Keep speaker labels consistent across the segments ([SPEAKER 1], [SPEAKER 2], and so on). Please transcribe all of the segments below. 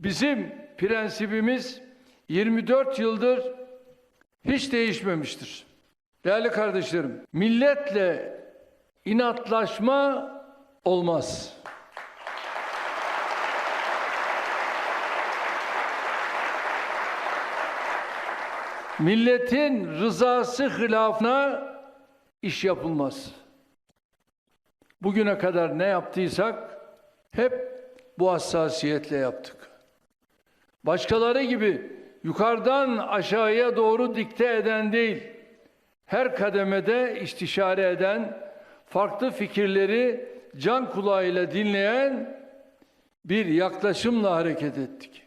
[SPEAKER 1] Bizim prensibimiz 24 yıldır hiç değişmemiştir. Değerli kardeşlerim, milletle inatlaşma olmaz. Milletin rızası hilafına iş yapılmaz. Bugüne kadar ne yaptıysak hep bu hassasiyetle yaptık. Başkaları gibi yukarıdan aşağıya doğru dikte eden değil, her kademede istişare eden, farklı fikirleri can kulağıyla dinleyen bir yaklaşımla hareket ettik.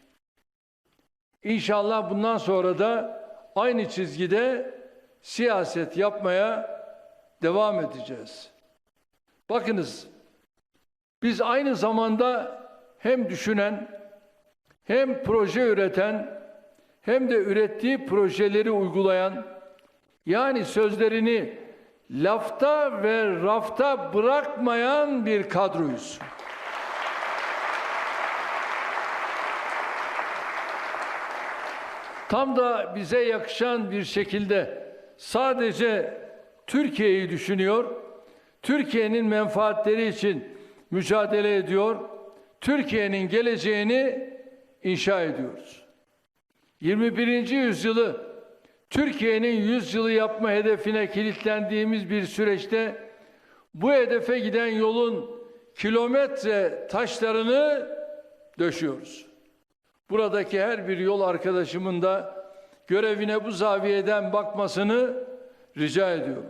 [SPEAKER 1] İnşallah bundan sonra da aynı çizgide siyaset yapmaya devam edeceğiz. Bakınız, biz aynı zamanda hem düşünen, hem proje üreten, hem de ürettiği projeleri uygulayan, yani sözlerini lafta ve rafta bırakmayan bir kadroyuz. Tam da bize yakışan bir şekilde sadece Türkiye'yi düşünüyor, Türkiye'nin menfaatleri için mücadele ediyor, Türkiye'nin geleceğini inşa ediyoruz. 21. yüzyılı Türkiye'nin yüzyılı yapma hedefine kilitlendiğimiz bir süreçte bu hedefe giden yolun kilometre taşlarını döşüyoruz. Buradaki her bir yol arkadaşımın da görevine bu zaviyeden bakmasını rica ediyorum.